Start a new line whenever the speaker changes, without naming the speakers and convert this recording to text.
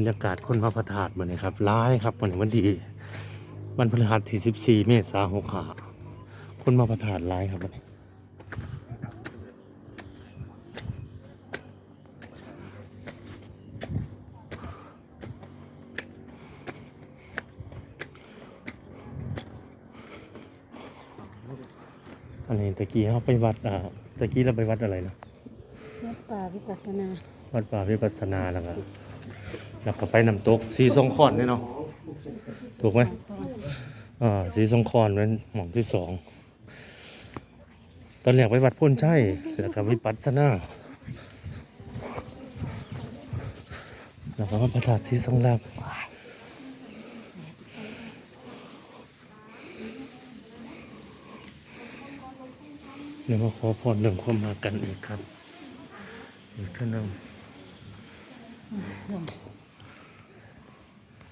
บรรยากาศคนมาพระธาตุมันนะครับร้ายครับวันนี้วันดีวันพฤหัสที่14เมษายน65คนมาพระธาตุร้ายครับวันนี้อันนี้ตะกี้เขาไปวัดอ่าตะกี้เราไปวัดอะไรนะ
วัดป่าวิปัสสนา
วัดป่าวิปัสสนาแล้วก็ แล้วก็ไปน้ำตกสีสงขอนนี่เนาะถูกไหมอ่าสีสงขอนเป็นหม่องที่สองตอนแรกไปวัดพ้นใช่แล้วก็วิปัสสนาแล้วก็มาพระธาตุสีสงลักเดี๋ยวมาขอพรเรื่องความมากันอีกครับอีกท่านหนึ่ง